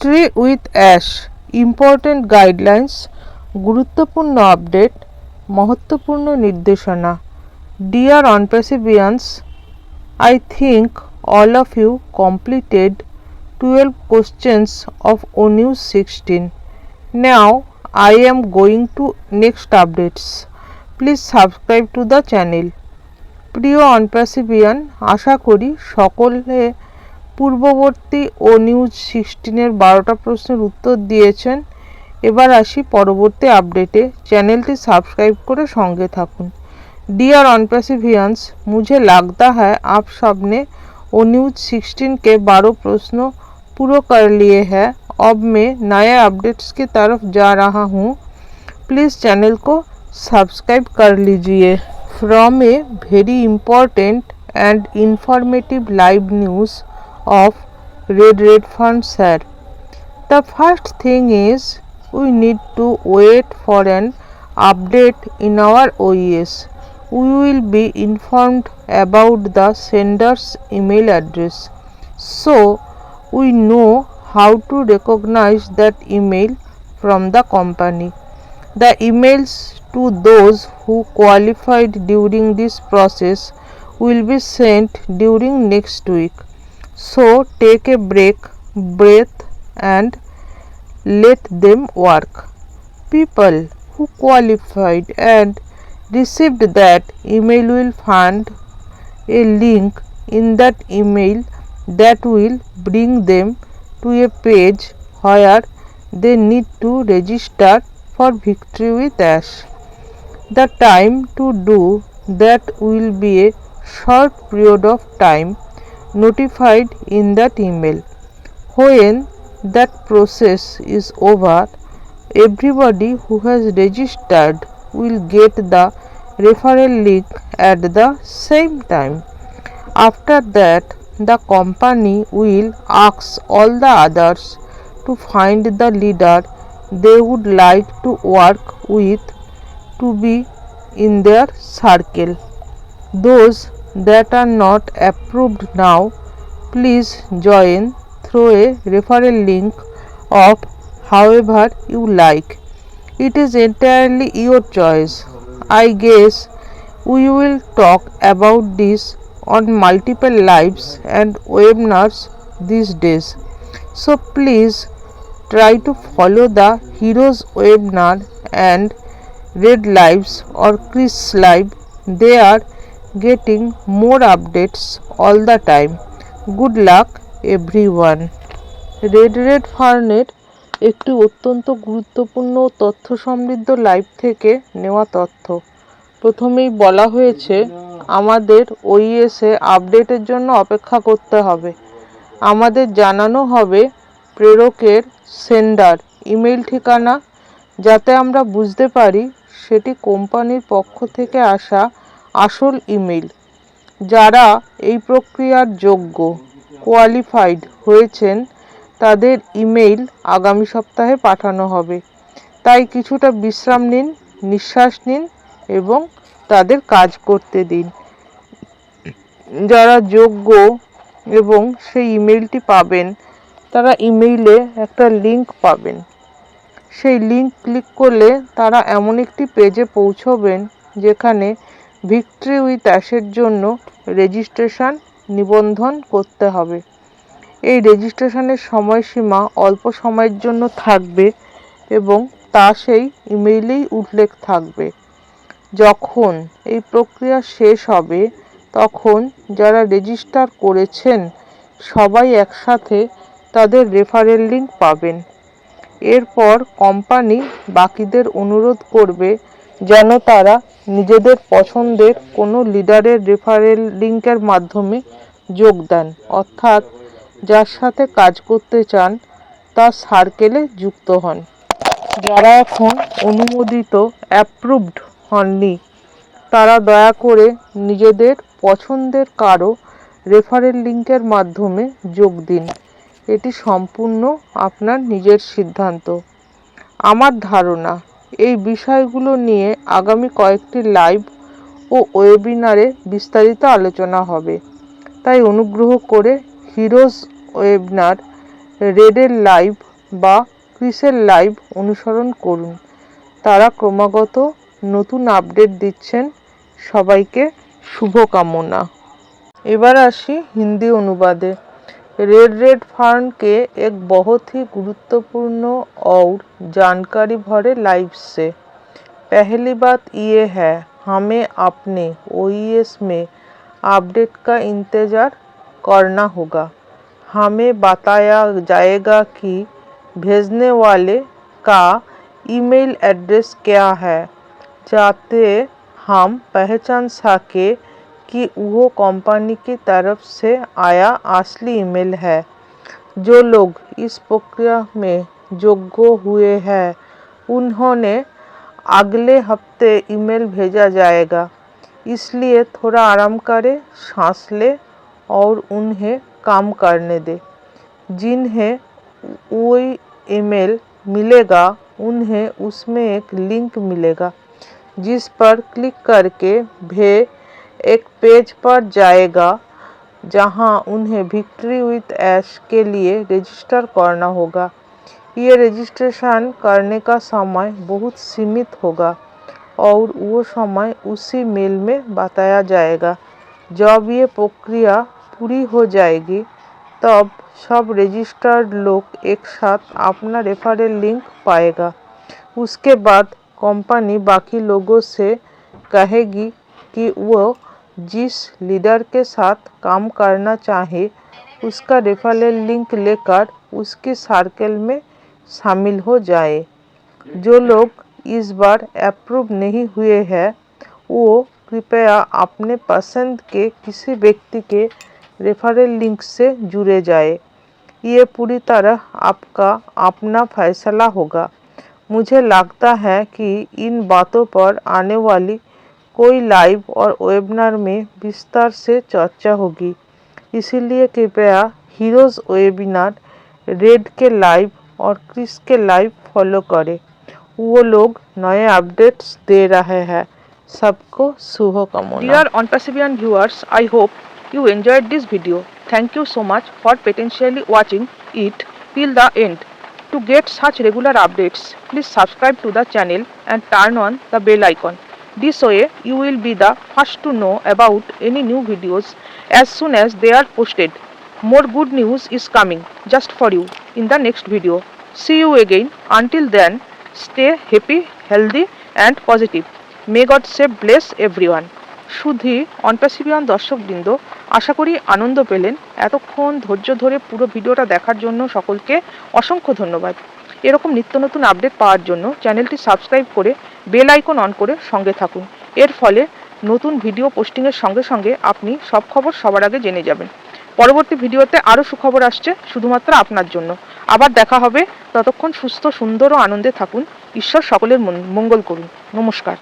Tree with ash important guidelines গুরুত্বপূর্ণ update মহত্বপূর্ণ নির্দেশনা dear অনপ্রেসিবিয়ান্স I think all of you completed twelve questions of o new sixteen now I am going to next updates please subscribe to the channel প্রিয় অনপ্রেসিবিয়ান আশা করি সকলে পূর্ববর্তী ও news সিক্সটিনের বারোটা প্রশ্নের উত্তর দিয়েছেন এবার আসি পরবর্তী আপডেটে চ্যানেলটি সাবস্ক্রাইব করে সঙ্গে থাকুন डियर ऑनपेसिवियंस मुझे लगता है आप सब ने ओ न्यूज 16 के बारह प्रश्नों पूरा कर लिए हैं अब मैं नए अपडेट्स की तरफ जा रहा हूँ प्लीज़ चैनल को सब्सक्राइब कर लीजिए from a very important and informative live news of red red fund. The first thing is we need to wait for an update in our OES. We will be informed about the sender's email address. So, we know how to recognize that email from the company. The emails to those who qualified during this process will be sent during next week. So, take a break, breath and let them work. People who qualified and received that email will find a link in that email that will bring them to a page where they need to register for victory with ash the time to do that will be a short period of time notified in that email. When that process is over everybody who has registered will get the referral link at the same time. After that the company will ask all the others to find the leader they would like to work with to be in their circle. Those that are not approved now please join through a referral link of however you like. It is entirely your choice. I guess we will talk about this on multiple lives and webinars these days. So please try to follow the heroes webinar and red lives or chris live. They are getting more updates all the time. Good luck, everyone. Red red ফার্নের একটি অত্যন্ত গুরুত্বপূর্ণ তথ্য সমৃদ্ধ live থেকে নেওয়া তথ্য। প্রথমেই বলা হয়েছে, আমাদের ওইএসে আপডেটের জন্য অপেক্ষা করতে হবে। আমাদের জানানো হবে প্রেরকের সেন্ডার ইমেল ঠিকানা। যাতে আমরা বুঝতে পারি, সেটি কোম্পানির পক্ষ থেকে আসা আসল ইমেল যারা এই প্রক্রিয়ার যোগ্য কোয়ালিফাইড হয়েছেন, তাদের ইমেইল আগামী সপ্তাহে পাঠানো হবে। তাই কিছুটা বিশ্রাম নিন, নিঃশ্বাস নিন এবং তাদের কাজ করতে দিন। যারা যোগ্য এবং সেই ইমেলটি পাবেন, তারা ইমেইলে একটা লিংক পাবেন। সেই লিংক ক্লিক করলে তারা এমন একটি পেজে পৌঁছবেন, যেখানে ভিক্টরি উইথ অ্যাশের জন্য রেজিস্ট্রেশন নিবন্ধন করতে হবে। এই রেজিস্ট্রেশনের সময়সীমা অল্প সময়ের জন্য থাকবে এবং তা সেই ইমেইলেই উল্লেখ থাকবে। যখন এই প্রক্রিয়া শেষ হবে, তখন যারা রেজিস্টার করেছেন, সবাই একসাথে তাদের রেফারেল লিঙ্ক পাবেন। এরপর কোম্পানি বাকিদের অনুরোধ করবে যেন তারা নিজেদের পছন্দের কোনো লিডারের রেফারেল লিঙ্কের মাধ্যমে যোগ দেন। অর্থাৎ যার সাথে কাজ করতে চান, তার সার্কেলে যুক্ত হন। যারা এখন অনুমোদিত অ্যাপ্রুভড হননি, তারা দয়া করে নিজেদের পছন্দের কারও রেফারেল লিঙ্কের মাধ্যমে যোগ দিন। এটি সম্পূর্ণ আপনার নিজের সিদ্ধান্ত। আমার ধারণা এই বিষয়গুলো নিয়ে আগামী কয়েকটি লাইভ ও ওয়েবিনারে বিস্তারিত আলোচনা হবে। তাই অনুগ্রহ করে হিরোজ ওয়েবিনার রেডের লাইভ বা ক্রিসের লাইভ অনুসরণ করুন। তারা ক্রমাগত নতুন আপডেট দিচ্ছেন। সবাইকে শুভকামনা। এবার আসি হিন্দি অনুবাদে। रेड रेड फार्म के एक बहुत ही गुरुत्वपूर्ण और जानकारी भरे लाइव से। पहली बात ये है, हमें अपने ओईएस में अपडेट का इंतज़ार करना होगा। हमें बताया जाएगा कि भेजने वाले का ईमेल एड्रेस क्या है, जाते हम पहचान सके कि वो कंपनी की तरफ़ से आया असली ईमेल है। जो लोग इस प्रक्रिया में योग्य हुए हैं, उन्होंने अगले हफ़्ते ईमेल भेजा जाएगा। इसलिए थोड़ा आराम करें, सांस ले और उन्हें काम करने दे। जिन्हें वही ईमेल मिलेगा, उन्हें उसमें एक लिंक मिलेगा, जिस पर क्लिक करके भे एक पेज पर जाएगा, जहाँ उन्हें विक्ट्री विथ ऐश के लिए रजिस्टर करना होगा। ये रजिस्ट्रेशन करने का समय बहुत सीमित होगा, और वो समय उसी मेल में बताया जाएगा। जब ये प्रक्रिया पूरी हो जाएगी, तब सब रजिस्टर्ड लोग एक साथ अपना रेफरल लिंक पाएगा। उसके बाद कंपनी बाकी लोगों से कहेगी कि वो जिस लीडर के साथ काम करना चाहे, उसका रेफरल लिंक लेकर उसके सर्कल में शामिल हो जाए। जो लोग इस बार अप्रूव नहीं हुए हैं, वो कृपया अपने पसंद के किसी व्यक्ति के रेफरल लिंक से जुड़े जाए। ये पूरी तरह आपका अपना फैसला होगा। मुझे लगता है कि इन बातों पर आने वाली कोई लाइव और वेबिनार में विस्तार से चर्चा होगी इसीलिए कृपया हीरोज वेबिनार रेड के लाइव और क्रिस के लाइव फॉलो करें वो लोग नए अपडेट्स दे रहे हैं सबको शुभकामना Dear on-Perseverant viewers, I hope you enjoyed this video. Thank you so much for potentially watching it till the end. To get such regular updates, please subscribe to the channel and turn on the bell icon. This way, you will be the first to know about any new videos as soon as they are posted. More good news is coming just for you in the next video. See you again. Until then, stay happy, healthy, and positive. May God save bless everyone শুধু অনপ্যাসিভিয়ান দর্শকবৃন্দ আশা করি আনন্দ পেলেন এতক্ষণ ধৈর্য ধরে পুরো ভিডিওটা দেখার জন্য সকলকে অসংখ্য ধন্যবাদ এরকম নিত্য নতুন আপডেট পাওয়ার জন্য চ্যানেলটি সাবস্ক্রাইব করে বেল আইকন অন করে সঙ্গে থাকুন। এর ফলে নতুন ভিডিও পোস্টিংয়ের সঙ্গে সঙ্গে আপনি সব খবর সবার আগে জেনে যাবেন। পরবর্তী ভিডিওতে আরও সুখবর আসছে শুধুমাত্র আপনার জন্য। আবার দেখা হবে। ততক্ষণ সুস্থ, সুন্দর ও আনন্দে থাকুন। ঈশ্বর সকলের মঙ্গল করুন। নমস্কার।